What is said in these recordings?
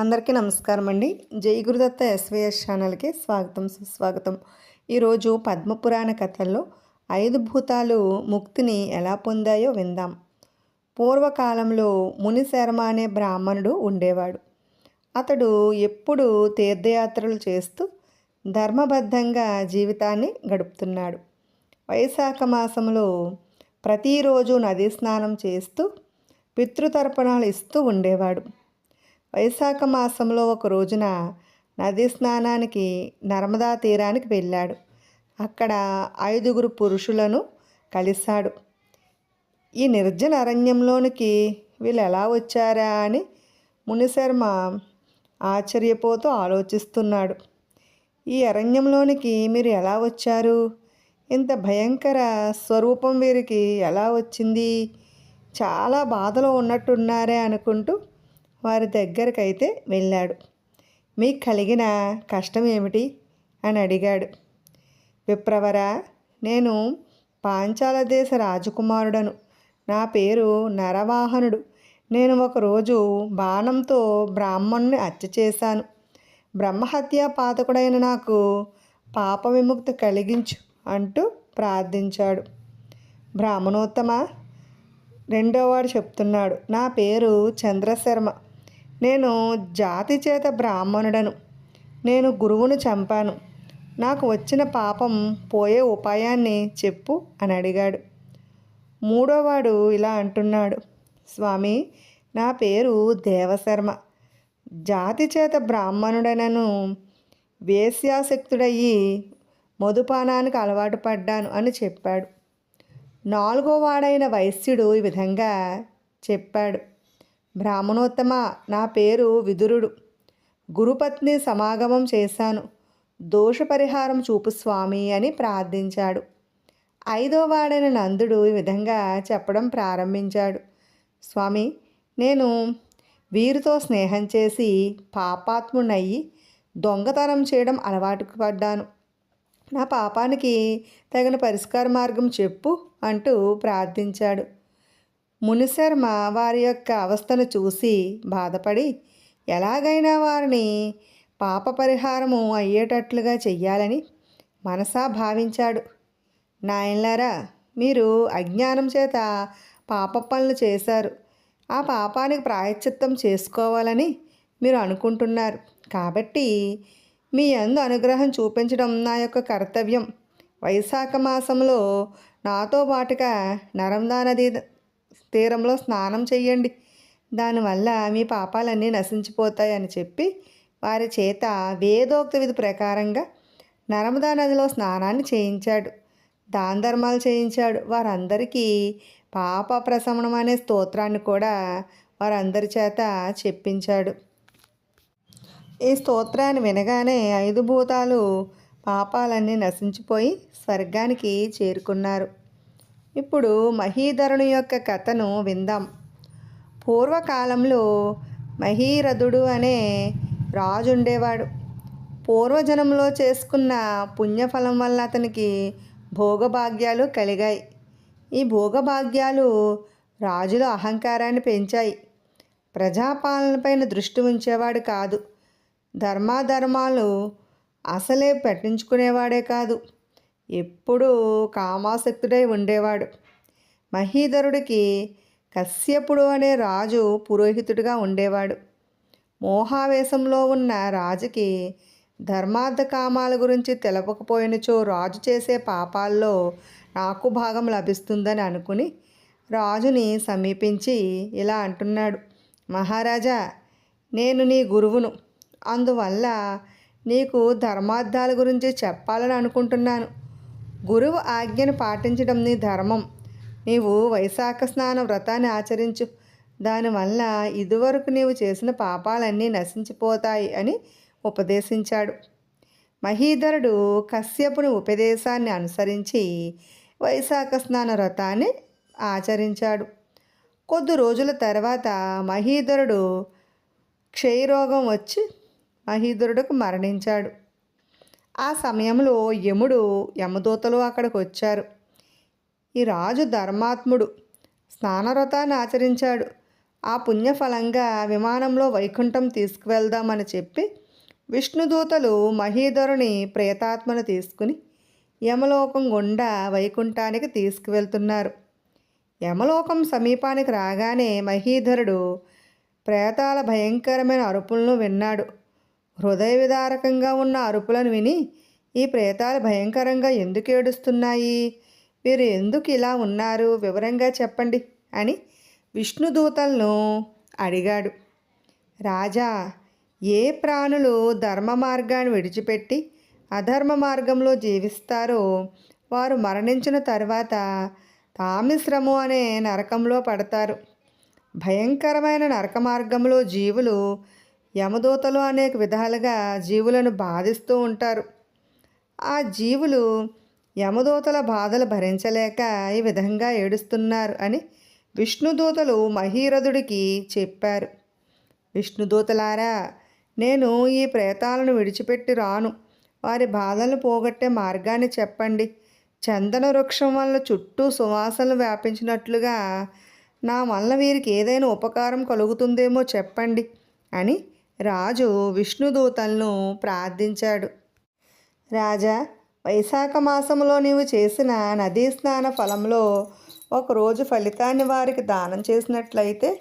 అందరికీ నమస్కారం అండి జై గురుదత్త ఎస్వీఎస్ ఛానల్కి స్వాగతం సుస్వాగతం. ఈరోజు పద్మపురాణ కథల్లో ఐదు భూతాలు ముక్తిని ఎలా పొందాయో విందాం. పూర్వకాలంలో మునిశర్మ అనే బ్రాహ్మణుడు ఉండేవాడు. అతడు ఎప్పుడు తీర్థయాత్రలు చేస్తూ ధర్మబద్ధంగా జీవితాన్ని గడుపుతున్నాడు. వైశాఖ మాసంలో ప్రతిరోజు నదీ స్నానం చేస్తూ పితృతర్పణాలు ఇస్తూ ఉండేవాడు. వైశాఖ మాసంలో ఒక రోజున నదీ స్నానానికి నర్మదా తీరానికి వెళ్ళాడు. అక్కడ ఐదుగురు పురుషులను కలిశాడు. ఈ నిర్జన అరణ్యంలోనికి వీళ్ళు ఎలా వచ్చారా అని మునిశర్మ ఆశ్చర్యపోతూ ఆలోచిస్తున్నాడు. ఈ అరణ్యంలోనికి మీరు ఎలా వచ్చారు? ఇంత భయంకర స్వరూపం వీరికి ఎలా వచ్చింది? చాలా బాధలో ఉన్నట్టున్నారే అనుకుంటూ వారి దగ్గరకైతే వెళ్ళాడు. మీకు కలిగిన కష్టం ఏమిటి? అని అడిగాడు. విప్రవర నేను పాంచాల దేశ రాజకుమారుడను. నా పేరు నరవాహనుడు. నేను ఒకరోజు బాణంతో బ్రాహ్మణుని హత్య చేశాను. బ్రహ్మహత్య పాతకుడైన నాకు పాప విముక్తి కలిగించు అంటూ ప్రార్థించాడు. బ్రాహ్మణోత్తమ రెండోవాడు చెప్తున్నాడు. నా పేరు చంద్రశర్మ. నేను జాతి చేత బ్రాహ్మణుడను. నేను గురువును చంపాను. నాకు వచ్చిన పాపం పోయే ఉపాయాన్ని చెప్పు అని అడిగాడు. మూడోవాడు ఇలా అంటున్నాడు. స్వామి నా పేరు దేవశర్మ. జాతి చేత బ్రాహ్మణుడనను వేశ్యాశక్తుడయ్యి మధుపానానికి అలవాటు పడ్డాను అని చెప్పాడు. నాలుగో వాడైన వైశ్యుడు ఈ విధంగా చెప్పాడు. బ్రాహ్మణోత్తమ నా పేరు విదురుడు. గురుపత్ని సమాగమం చేశాను. దోష పరిహారం చూపు స్వామి అని ప్రార్థించాడు. ఐదో వాడైన నందుడు ఈ విధంగా చెప్పడం ప్రారంభించాడు. స్వామి నేను వీరితో స్నేహం చేసి పాపాత్మునయ్యి దొంగతనం చేయడం అలవాటు పడ్డాను. నా పాపానికి తగిన పరిష్కార మార్గం చెప్పు అంటూ ప్రార్థించాడు. మునిశర్మ వారి యొక్క అవస్థను చూసి బాధపడి ఎలాగైనా వారిని పాప పరిహారము అయ్యేటట్లుగా చెయ్యాలని మనసా భావించాడు. నాయనలారా మీరు అజ్ఞానం చేత పాప పనులు చేశారు. ఆ పాపానికి ప్రాయశ్చిత్తం చేసుకోవాలని మీరు అనుకుంటున్నారు. కాబట్టి మీ అందు అనుగ్రహం చూపించడం నా యొక్క కర్తవ్యం. వైశాఖ మాసంలో నాతో పాటుగా నర్మదా నది తీరంలో స్నానం చెయ్యండి. దానివల్ల మీ పాపాలన్నీ నశించిపోతాయని చెప్పి వారి చేత వేదోక్త విధి ప్రకారంగా నర్మదా నదిలో స్నానాన్ని చేయించాడు. దాన ధర్మాలు చేయించాడు. వారందరికీ పాప ప్రశమనం అనే స్తోత్రాన్ని కూడా వారందరి చేత చెప్పించాడు. ఈ స్తోత్రాన్ని వినగానే ఐదు భూతాలు పాపాలన్నీ నశించిపోయి స్వర్గానికి చేరుకున్నారు. ఇప్పుడు మహీధరుని యొక్క కథను విందాం. పూర్వకాలంలో మహీరథుడు అనే రాజు ఉండేవాడు పూర్వజనంలో చేసుకున్న పుణ్యఫలం వల్ల అతనికి భోగభాగ్యాలు కలిగాయి. ఈ భోగభాగ్యాలు రాజుల అహంకారాన్ని పెంచాయి. ప్రజాపాలనపైన దృష్టి ఉంచేవాడు కాదు. ధర్మాధర్మాలు అసలే పట్టించుకునేవాడే కాదు. ఎప్పుడూ కామాసక్తుడై ఉండేవాడు. మహీధరుడికి కశ్యపుడు అనే రాజు పురోహితుడిగా ఉండేవాడు. మోహావేశంలో ఉన్న రాజుకి ధర్మార్థ కామాల గురించి తెలపకపోయినచో రాజు చేసే పాపాల్లో నాకు భాగం లభిస్తుందని అనుకుని రాజుని సమీపించి ఇలా అంటున్నాడు. మహారాజా నేను నీ గురువును. అందువల్ల నీకు ధర్మార్థాల గురించి చెప్పాలని అనుకుంటున్నాను. గురువు ఆజ్ఞను పాటించడం నీ ధర్మం. నీవు వైశాఖ స్నాన వ్రతాన్ని ఆచరించు. దానివల్ల ఇదివరకు నీవు చేసిన పాపాలన్నీ నశించిపోతాయి అని ఉపదేశించాడు. మహీధరుడు కశ్యపుని ఉపదేశాన్ని అనుసరించి వైశాఖ స్నాన వ్రతాన్ని ఆచరించాడు. కొద్ది రోజుల తర్వాత మహీధరుడు క్షయరోగం వచ్చి మహీధరుడుకు మరణించాడు. ఆ సమయంలో యముడు యమదూతలు అక్కడికి వచ్చారు ఈ రాజు ధర్మాత్ముడు స్నానవ్రతాన్ని ఆచరించాడు. ఆ పుణ్యఫలంగా విమానంలో వైకుంఠం తీసుకువెళ్దామని చెప్పి విష్ణుదూతలు మహీధరుని ప్రేతాత్మను తీసుకుని యమలోకం గుండా వైకుంఠానికి తీసుకువెళ్తున్నారు. యమలోకం సమీపానికి రాగానే మహీధరుడు ప్రేతాల భయంకరమైన అరుపులను విన్నాడు. హృదయ విదారకంగా ఉన్న అరుపులను విని ఈ ప్రేతాలు భయంకరంగా ఎందుకు ఏడుస్తున్నాయి? వీరు ఎందుకు ఇలా ఉన్నారు? వివరంగా చెప్పండి అని విష్ణుదూతలను అడిగాడు. రాజా ఏ ప్రాణులు ధర్మ మార్గాన్ని విడిచిపెట్టి అధర్మ మార్గంలో జీవిస్తారో వారు మరణించిన తర్వాత తామిశ్రము అనే నరకంలో పడతారు. భయంకరమైన నరక మార్గంలో జీవులు యమదూతలు అనేక విధాలుగా జీవులను బాధిస్తూ ఉంటారు. ఆ జీవులు యమదూతల బాధలు భరించలేక ఈ విధంగా ఏడుస్తున్నారు అని విష్ణుదూతలు మహీరథుడికి చెప్పారు. విష్ణుదూతలారా నేను ఈ ప్రేతాలను విడిచిపెట్టి రాను. వారి బాధలను పోగొట్టే మార్గాన్ని చెప్పండి. చందన వృక్షం వల్ల చుట్టూ సువాసనలు వ్యాపించినట్లుగా నా వల్ల వీరికి ఏదైనా ఉపకారం కలుగుతుందేమో చెప్పండి అని రాజు విష్ణుదూతలను ప్రార్థించాడు. రాజా వైశాఖ మాసంలో నీవు చేసిన నదీ స్నాన ఫలంలో ఒకరోజు ఫలితాన్ని వారికి దానం చేసినట్లయితే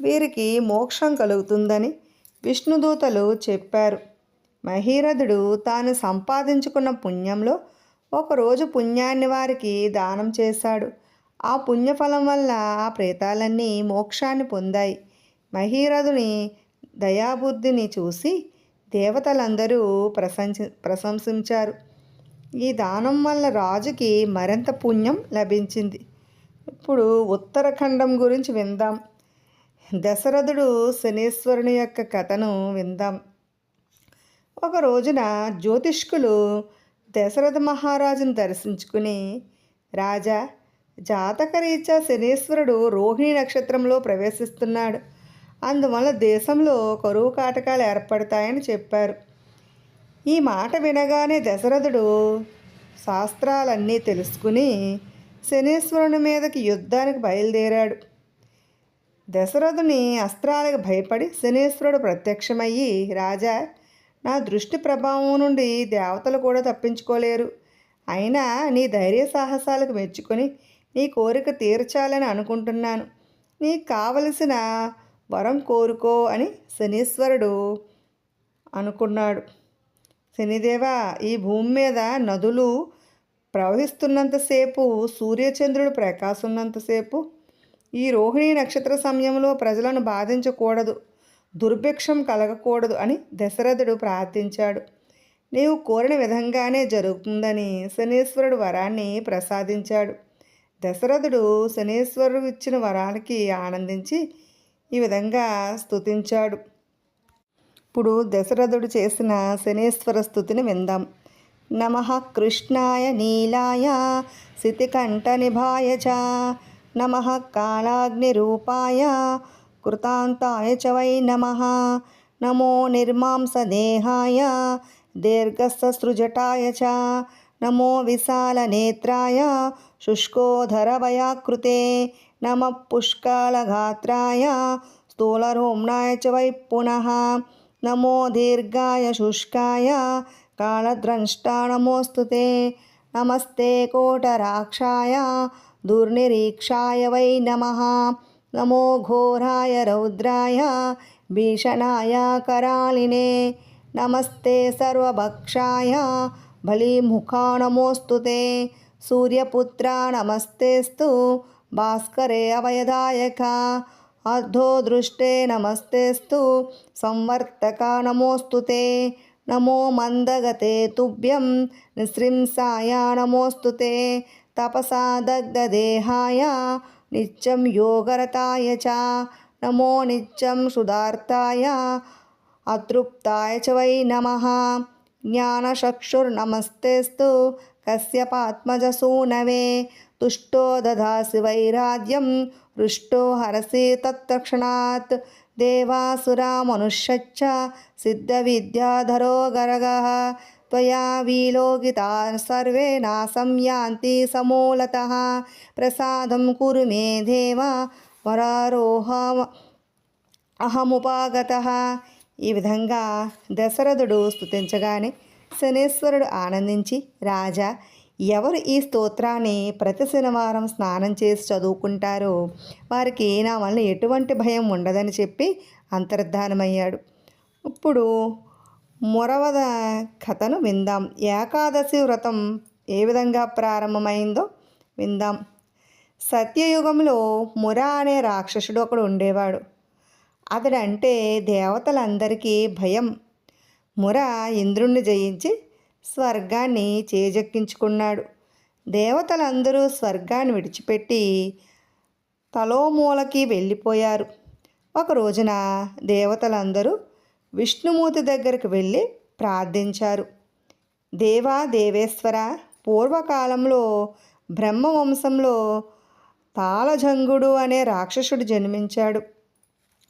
వీరికి మోక్షం కలుగుతుందని విష్ణుదూతలు చెప్పారు. మహీరథుడు తాను సంపాదించుకున్న పుణ్యంలో ఒకరోజు పుణ్యాన్ని వారికి దానం చేశాడు. ఆ పుణ్యఫలం వల్ల ఆ ప్రేతాలన్నీ మోక్షాన్ని పొందాయి. మహీరథుని దయాబుద్ధిని చూసి దేవతలందరూ ప్రశంసి ప్రశంసించారు. ఈ దానం వల్ల రాజుకి మరింత పుణ్యం లభించింది. ఇప్పుడు ఉత్తరాఖండం గురించి విందాం. దశరథుడు శనీశ్వరుని యొక్క కథను విందాం. ఒక రోజున జ్యోతిష్కులు దశరథ మహారాజును దర్శించుకుని రాజా జాతకరీత్యా శనీశ్వరుడు రోహిణి నక్షత్రంలో ప్రవేశిస్తున్నాడు. అందువల్ల దేశంలో కరువు కాటకాలు ఏర్పడతాయని చెప్పారు. ఈ మాట వినగానే దశరథుడు శాస్త్రాలన్నీ తెలుసుకుని శనీశ్వరుని మీదకి యుద్ధానికి బయలుదేరాడు. దశరథుని అస్త్రాలకు భయపడి శనీశ్వరుడు ప్రత్యక్షమయ్యి రాజా నా దృష్టి ప్రభావం నుండి దేవతలు కూడా తప్పించుకోలేరు. అయినా నీ ధైర్య సాహసాలకు మెచ్చుకొని నీ కోరిక తీర్చాలని అనుకుంటున్నాను. నీకు కావలసిన వరం కోరుకో అని శనీశ్వరుడు అనుకున్నాడు. శనిదేవ ఈ భూమి మీద నదులు ప్రవహిస్తున్నంతసేపు సూర్యచంద్రుడు ప్రకాశున్నంతసేపు ఈ రోహిణి నక్షత్ర సమయంలో ప్రజలను బాధించకూడదు దుర్భిక్షం కలగకూడదు అని దశరథుడు ప్రార్థించాడు. నీవు కోరిన విధంగానే జరుగుతుందని శనీశ్వరుడు వరాన్ని ప్రసాదించాడు. దశరథుడు శనీశ్వరుడు ఇచ్చిన వరానికి ఆనందించి ఈ విధంగా స్థుతించాడు ఇప్పుడు దశరథుడు చేసిన శనీశ్వర స్థుతిని విందాం. నమ కృష్ణాయ నీలాయ శితికంఠ నిభాయ చ నమ కాళాగ్నిరూపాయ కృతాంతాయ చ వై నమ. నమో నిర్మాంసదేహాయ దీర్ఘస్సృజటాయ చ. నమో విశాలనేత్రాయ शुष्कोधरवयाकृते नमः पुष्कलगात्राय स्थूलरोम्णाय च वै पुनः नमो दीर्घाय शुष्काय कालद्रष्टा नमोऽस्तु ते नमस्ते कोटराक्षाय दुर्निरीक्षाय वै नमः नमो घोराय रौद्राय भीषणाय करालिने नमस्ते सर्वभक्षाय బలీముఖా నమోస్తు తే. సూర్యపుత్ర నమస్తేస్తు. భాస్కరే అవయదాయక అర్ధో దృష్టే నమస్తేస్తు. సంవర్తక నమోస్తు తే. నమో మందగతే తుభ్యం. నిస్రింసాయ నమోస్తు తే. తపసా దగ్ధదేహాయ. నిత్యం యోగరతాయ చ. నమో నిత్యం క్షుదార్థాయ అతృప్తాయ చ వై నమ. ज्ञानचक्षुर्नमस्तेऽस्तु कश्यपात्मजसूनवे तुष्टो दधासि वैराज्यं हृष्टो हरसि तत्क्षणात् देवासुरामनुष्यच्च सिद्धविद्याधरो गर्गः त्वया विलोकिताः सर्वे नासं यान्ति समूलतः प्रसादं कुरु मे देव वरारोहम् अहमुपागतः ఈ విధంగా దశరథుడు స్తుతించగానే శనేశ్వరుడు ఆనందించి రాజా ఎవరు ఈ స్తోత్రాన్ని ప్రతి శనివారం స్నానం చేసి చదువుకుంటారో? వారికి నా వల్ల ఎటువంటి భయం ఉండదని చెప్పి అంతర్ధానమయ్యాడు. ఇప్పుడు మొరవద కథను విందాం. ఏకాదశి వ్రతం ఏ విధంగా ప్రారంభమైందో విందాం. సత్యయుగంలో ముర అనే రాక్షసుడు ఒకడు ఉండేవాడు. అతడంటే దేవతలందరికీ భయం. ముర ఇంద్రుణ్ణి జయించి స్వర్గాన్ని చేజెక్కించుకున్నాడు. దేవతలందరూ స్వర్గాన్ని విడిచిపెట్టి తలోమూలకి వెళ్ళిపోయారు. ఒక రోజున దేవతలందరూ విష్ణుమూర్తి దగ్గరికి వెళ్ళి ప్రార్థించారు. దేవా దేవేశ్వర పూర్వకాలంలో బ్రహ్మవంశంలో తాళజంగుడు అనే రాక్షసుడు జన్మించాడు.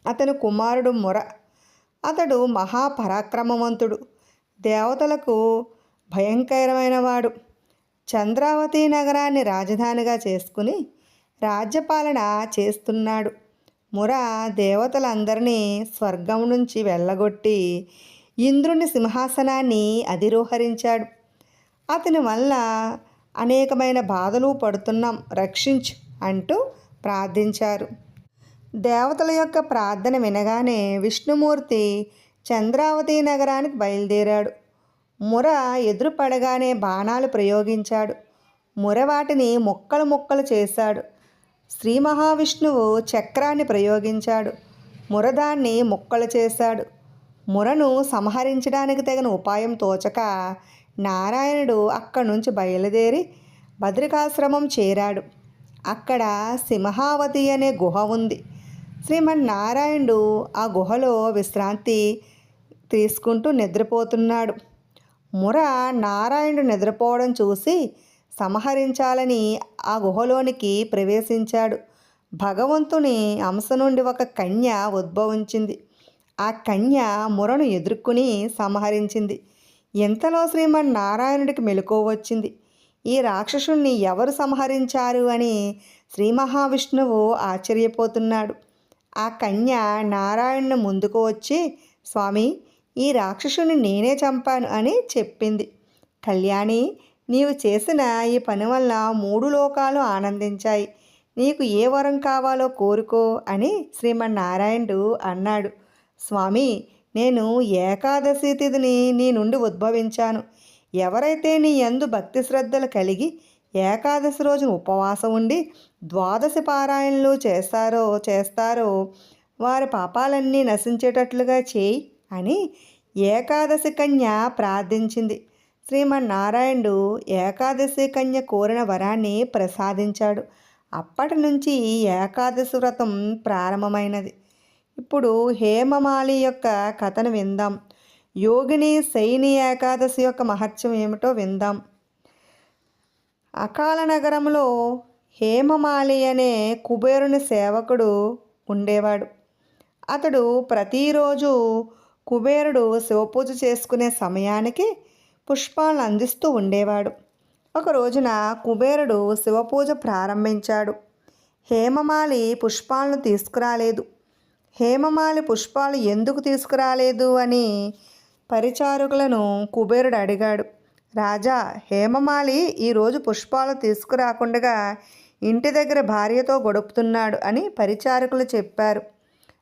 అతను కుమారుడు మొర. అతడు మహాపరాక్రమవంతుడు. దేవతలకు భయంకరమైనవాడు. చంద్రావతి నగరాన్ని రాజధానిగా చేసుకుని రాజ్యపాలన చేస్తున్నాడు. ముర దేవతలందరినీ స్వర్గం నుంచి వెళ్ళగొట్టి ఇంద్రుని సింహాసనాన్ని అధిరోహరించాడు. అతని వల్ల అనేకమైన బాధలు పడుతున్నాం రక్షించు అంటూ ప్రార్థించారు. దేవతల యొక్క ప్రార్థన వినగానే విష్ణుమూర్తి చంద్రావతి నగరానికి బయలుదేరాడు. ముర ఎదురుపడగానే బాణాలు ప్రయోగించాడు. ముర వాటిని ముక్కలు ముక్కలు చేశాడు. శ్రీ మహావిష్ణువు చక్రాన్ని ప్రయోగించాడు. మురదాన్ని ముక్కలు చేశాడు. మురను సంహరించడానికి తగిన ఉపాయం తోచక నారాయణుడు అక్కడి నుంచి బయలుదేరి బద్రికాశ్రమం చేరాడు. అక్కడ సింహావతి అనే గుహ ఉంది. శ్రీమన్నారాయణుడు ఆ గుహలో విశ్రాంతి తీసుకుంటూ నిద్రపోతున్నాడు. ముర నారాయణుడు నిద్రపోవడం చూసి సంహరించాలని ఆ గుహలోనికి ప్రవేశించాడు. భగవంతుని అంశ నుండి ఒక కన్య ఉద్భవించింది. ఆ కన్య మురను ఎదుర్కొని సంహరించింది. ఇంతలో శ్రీమన్నారాయణుడికి మెలకువ వచ్చింది. ఈ రాక్షసుణ్ణి ఎవరు సంహరించారు అని శ్రీ మహావిష్ణువు ఆశ్చర్యపోతున్నాడు. ఆ కన్య నారాయణను ముందుకు వచ్చి స్వామి ఈ రాక్షసుని నేనే చంపాను అని చెప్పింది. కళ్యాణి నీవు చేసిన ఈ పని వల్ల మూడు లోకాలు ఆనందించాయి. నీకు ఏ వరం కావాలో కోరుకో అని శ్రీమన్నారాయణుడు అన్నాడు. స్వామి నేను ఏకాదశి తిథిని నీ నుండి ఉద్భవించాను. ఎవరైతే నీ యందు భక్తి శ్రద్ధలు కలిగి ఏకాదశి రోజున ఉపవాసం ఉండి ద్వాదశి పారాయణలు చేస్తారో చేస్తారో వారి పాపాలన్నీ నశించేటట్లుగా చేయి అని ఏకాదశి కన్య ప్రార్థించింది. శ్రీమన్నారాయణుడు ఏకాదశి కన్య కోరిన వరాన్ని ప్రసాదించాడు. అప్పటి నుంచి ఏకాదశి వ్రతం ప్రారంభమైనది. ఇప్పుడు హేమమాలి యొక్క కథను విందాం. యోగిని శైని ఏకాదశి యొక్క మహత్యం ఏమిటో విందాం. అకాల నగరంలో హేమమాలి అనే కుబేరుని సేవకుడు ఉండేవాడు. అతడు ప్రతిరోజు కుబేరుడు శివపూజ చేసుకునే సమయానికి పుష్పాలను అందిస్తూ ఉండేవాడు. ఒక రోజున కుబేరుడు శివపూజ ప్రారంభించాడు. హేమమాలి పుష్పాలను తీసుకురాలేదు. హేమమాలి పుష్పాలు ఎందుకు తీసుకురాలేదు అని పరిచారకులను కుబేరుడు అడిగాడు. రాజా హేమమాలి ఈరోజు పుష్పాలు తీసుకురాకుండా ఇంటి దగ్గర భార్యతో గడుపుతున్నాడు అని పరిచారకులు చెప్పారు.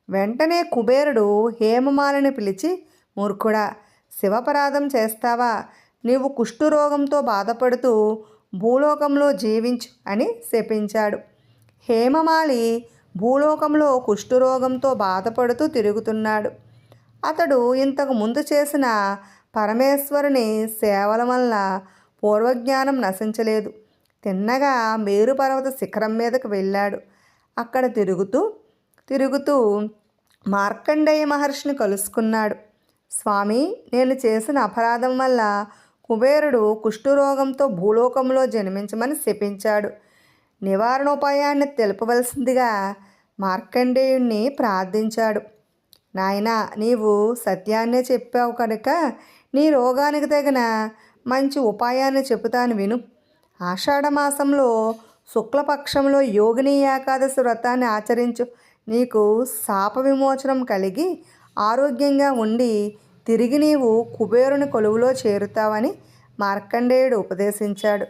వెంటనే కుబేరుడు హేమమాలిని పిలిచి మూర్ఖుడా శివపరాధం చేస్తావా? నీవు కుష్ఠురోగంతో బాధపడుతూ భూలోకంలో జీవించు అని శపించాడు. హేమమాలి భూలోకంలో కుష్ఠురోగంతో బాధపడుతూ తిరుగుతున్నాడు. అతడు ఇంతకు ముందు చేసిన పరమేశ్వరుని సేవల వల్ల పూర్వజ్ఞానం నశించలేదు. తిన్నగా మేరుపర్వత శిఖరం మీదకు వెళ్ళాడు. అక్కడ తిరుగుతూ తిరుగుతూ మార్కండేయ మహర్షిని కలుసుకున్నాడు. స్వామి నేను చేసిన అపరాధం వల్ల కుబేరుడు కుష్ఠురోగంతో భూలోకంలో జన్మించమని శపించాడు. నివారణోపాయాన్ని తెలుపవలసిందిగా మార్కండేయుణ్ణి ప్రార్థించాడు. నాయనా నీవు సత్యాన్నే చెప్పావు కనుక నీ రోగానికి తగిన మంచి ఉపాయాన్ని చెబుతాను విను. ఆషాఢమాసంలో శుక్లపక్షంలో యోగిని ఏకాదశి వ్రతాన్ని ఆచరించు. నీకు శాప విమోచనం కలిగి ఆరోగ్యంగా ఉండి తిరిగి నీవు కుబేరుని కొలువులో చేరుతావని మార్కండేయుడు ఉపదేశించాడు.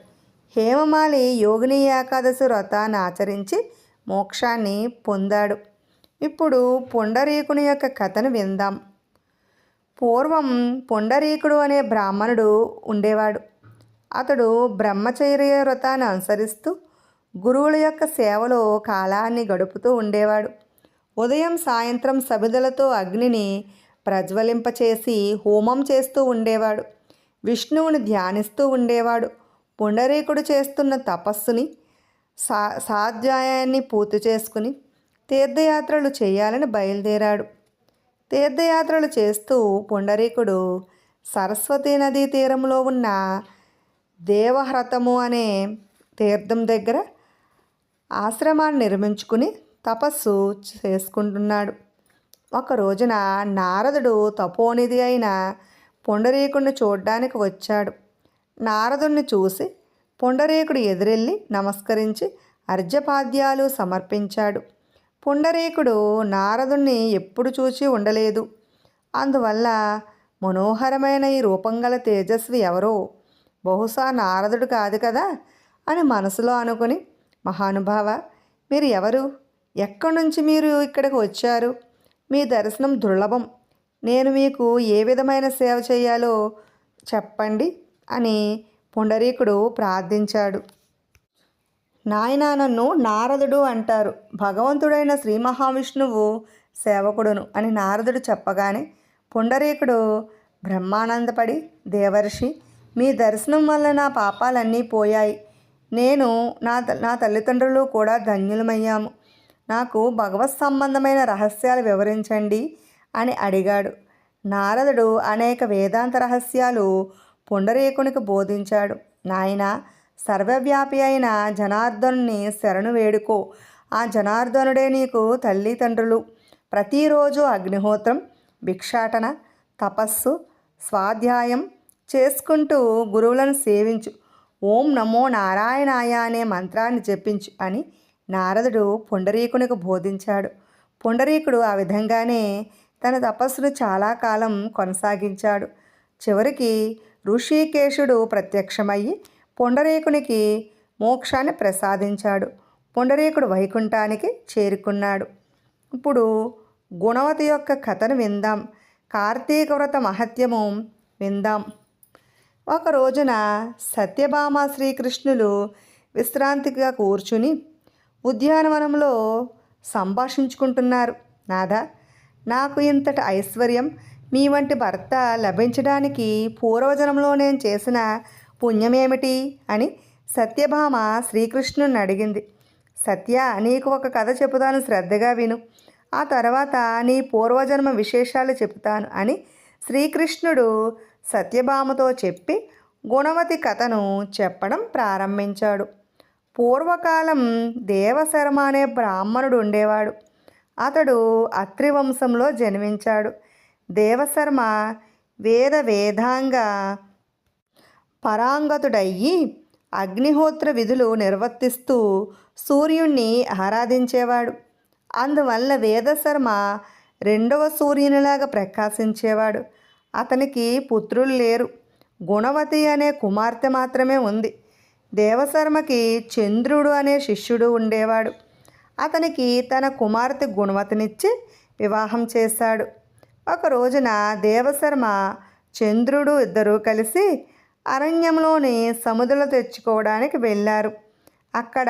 హేమమాలి యోగిని ఏకాదశి వ్రతాన్ని ఆచరించి మోక్షాన్ని పొందాడు. ఇప్పుడు పుండరీకుని యొక్క కథను విందాం. పూర్వం పుండరీకుడు అనే బ్రాహ్మణుడు ఉండేవాడు. అతడు బ్రహ్మచర్య వ్రతాన్ని అనుసరిస్తూ గురువుల యొక్క సేవలో కాలాన్ని గడుపుతూ ఉండేవాడు. ఉదయం సాయంత్రం సబిదలతో అగ్నిని ప్రజ్వలింపచేసి హోమం చేస్తూ ఉండేవాడు. విష్ణువుని ధ్యానిస్తూ ఉండేవాడు. పుండరీకుడు చేస్తున్న తపస్సుని సా సాధ్యాయాన్ని పూర్తి చేసుకుని తీర్థయాత్రలు చేయాలని బయలుదేరాడు. తీర్థయాత్రలు చేస్తూ పుండరీకుడు సరస్వతీ నదీ తీరంలో ఉన్న దేవహ్రతము అనే తీర్థం దగ్గర ఆశ్రమాన్ని నిర్మించుకుని తపస్సు చేసుకుంటున్నాడు. ఒక రోజున నారదుడు తపోనిధి అయిన పుండరీకుడిని చూడ్డానికి వచ్చాడు. నారదుణ్ణి చూసి పుండరీకుడు ఎదురెళ్ళి నమస్కరించి అర్ఘ్యపాద్యాలు సమర్పించాడు. పుండరీకుడు నారదుణ్ణి ఎప్పుడు చూసి ఉండలేదు. అందువల్ల మనోహరమైన ఈ రూపంగల తేజస్వి ఎవరో బహుశా నారదుడు కాదు కదా? అని మనసులో అనుకుని మహానుభావ మీరు ఎవరు? ఎక్కడి నుంచి మీరు ఇక్కడికి వచ్చారు? మీ దర్శనం దుర్లభం. నేను మీకు ఏ విధమైన సేవ చేయాలో చెప్పండి అని పుండరీకుడు ప్రార్థించాడు. నాయనా నన్ను నారదుడు అంటారు. భగవంతుడైన శ్రీ మహావిష్ణువు సేవకుడును అని నారదుడు చెప్పగానే పుండరీకుడు బ్రహ్మానందపడి దేవర్షి మీ దర్శనం వల్ల నా పాపాలన్నీ పోయాయి. నేను నా త- నా తల్లిదండ్రులు కూడా ధన్యులమయ్యాము. నాకు భగవత్ సంబంధమైన రహస్యాలు వివరించండి అని అడిగాడు. నారదుడు అనేక వేదాంత రహస్యాలు పుండరీకునికి బోధించాడు. నాయన సర్వవ్యాపి అయిన జనార్దనుని శరణు వేడుకో. ఆ జనార్దనుడే నీకు తల్లిదండ్రులు. ప్రతిరోజు అగ్నిహోత్రం భిక్షాటన తపస్సు స్వాధ్యాయం చేసుకుంటూ గురువులను సేవించు. ఓం నమో నారాయణాయ అనే మంత్రాన్ని జపించు అని నారదుడు పుండరీకునికి బోధించాడు. పుండరీకుడు ఆ విధంగానే తన తపస్సును చాలా కాలం కొనసాగించాడు. చివరికి ఋషికేశుడు ప్రత్యక్షమయ్యి పుండరీకునికి మోక్షాన్ని ప్రసాదించాడు. పుండరీకుడు వైకుంఠానికి చేరుకున్నాడు. ఇప్పుడు గుణవతి యొక్క కథను విందాం. కార్తీక వ్రత మహత్యము విందాం. ఒక రోజున సత్యభామ శ్రీకృష్ణులు విశ్రాంతిగా కూర్చుని ఉద్యానవనంలో సంభాషించుకుంటున్నారు. నాదా నాకు ఇంతటి ఐశ్వర్యం మీ వంటి భర్త లభించడానికి పూర్వజనంలో నేను చేసిన పుణ్యమేమిటి? అని సత్యభామ శ్రీకృష్ణుని అడిగింది. సత్య నీకు ఒక కథ చెబుతాను శ్రద్ధగా విను. ఆ తర్వాత నీ పూర్వజన్మ విశేషాలు చెబుతాను అని శ్రీకృష్ణుడు సత్యభామతో చెప్పి గుణవతి కథను చెప్పడం ప్రారంభించాడు. పూర్వకాలం దేవశర్మ అనే బ్రాహ్మణుడు ఉండేవాడు అతడు అత్రి వంశంలో జన్మించాడు. దేవశర్మ వేద వేదాంగ పరాంగతుడయ్యి అగ్నిహోత్ర విధులు నిర్వర్తిస్తూ సూర్యుణ్ణి ఆరాధించేవాడు. అందువల్ల వేదశర్మ రెండవ సూర్యునిలాగా ప్రకాశించేవాడు. అతనికి పుత్రులు లేరు. గుణవతి అనే కుమార్తె మాత్రమే ఉంది. దేవశర్మకి చంద్రుడు అనే శిష్యుడు ఉండేవాడు. అతనికి తన కుమార్తె గుణవతినిచ్చి వివాహం చేశాడు. ఒక రోజున దేవశర్మ చంద్రుడు ఇద్దరూ కలిసి అరణ్యంలోని సముద్రం తెచ్చుకోవడానికి వెళ్ళారు. అక్కడ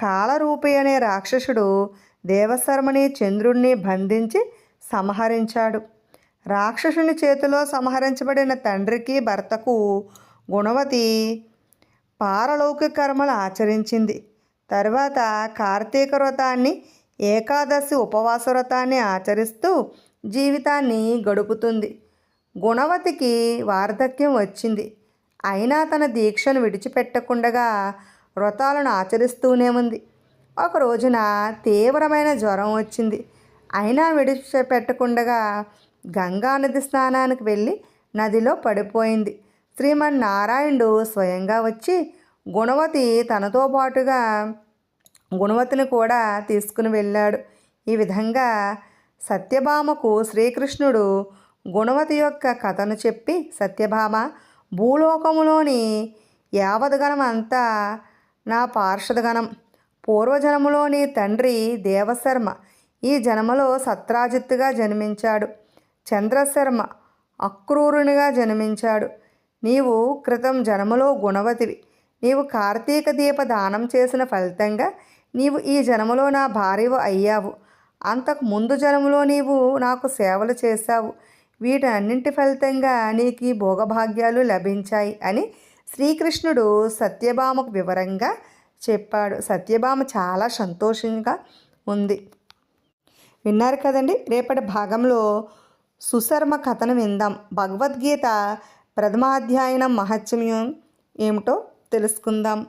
కాలరూపి అనే రాక్షసుడు దేవశర్మని చంద్రుణ్ణి బంధించి సంహరించాడు. రాక్షసుని చేతిలో సంహరించబడిన తండ్రికి భర్తకు గుణవతి పారలౌకిక కర్మలు ఆచరించింది. తర్వాత కార్తీక వ్రతాన్ని ఏకాదశి ఉపవాస వ్రతాన్ని ఆచరిస్తూ జీవితాన్ని గడుపుతుంది. గుణవతికి వార్ధక్యం వచ్చింది. అయినా తన దీక్షను విడిచిపెట్టకుండగా వ్రతాలను ఆచరిస్తూనే ఉంది. ఒక రోజున తీవ్రమైన జ్వరం వచ్చింది. అయినా విడిచిపెట్టకుండగా గంగా నది స్నానానికి వెళ్ళి నదిలో పడిపోయింది. శ్రీమన్నారాయణుడు స్వయంగా వచ్చి గుణవతి తనతో పాటుగా గుణవతిని కూడా తీసుకుని వెళ్ళాడు. ఈ విధంగా సత్యభామకు శ్రీకృష్ణుడు గుణవతి యొక్క కథను చెప్పి సత్యభామ భూలోకములోని యావద్గణం అంతా నా పార్షదగణం పూర్వజన్మలోని తండ్రి దేవశర్మ ఈ జన్మలో సత్రాజిత్తుగా జన్మించాడు. చంద్రశర్మ అక్రూరునిగా జన్మించాడు. నీవు క్రితం జన్మలో గుణవతివి. నీవు కార్తీక దీప దానం చేసిన ఫలితంగా నీవు ఈ జన్మలో నా భార్యవు అయ్యావు. అంతకు ముందు జన్మలో నీవు నాకు సేవలు చేశావు. వీటన్నింటి ఫలితంగా నీకు ఈ భోగభాగ్యాలు లభించాయి అని శ్రీకృష్ణుడు సత్యభామకు వివరంగా చెప్పాడు. సత్యభామ చాలా సంతోషంగా ఉంది. విన్నారు కదండి? రేపటి భాగంలో సుశర్మ కథను విందాం. భగవద్గీత ప్రథమాధ్యాయనం మహాత్మ్యం ఏమిటో తెలుసుకుందాం.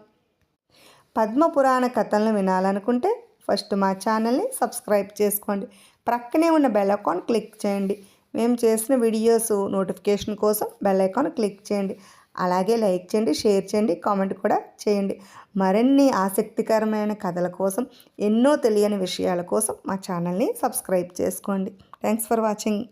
పద్మపురాణ కథలను వినాలనుకుంటే ఫస్ట్ మా ఛానల్ని సబ్స్క్రైబ్ చేసుకోండి. ప్రక్కనే ఉన్న బెల్ ఐకాన్ క్లిక్ చేయండి. మేము చేసిన వీడియోస్ నోటిఫికేషన్ కోసం బెల్ ఐకాన్ క్లిక్ చేయండి. అలాగే లైక్ చేయండి షేర్ చేయండి కామెంట్ కూడా చేయండి. మరిన్ని ఆసక్తికరమైన కథల కోసం ఎన్నో తెలియని విషయాల కోసం మా ఛానల్ని సబ్స్క్రైబ్ చేసుకోండి. Thanks for watching.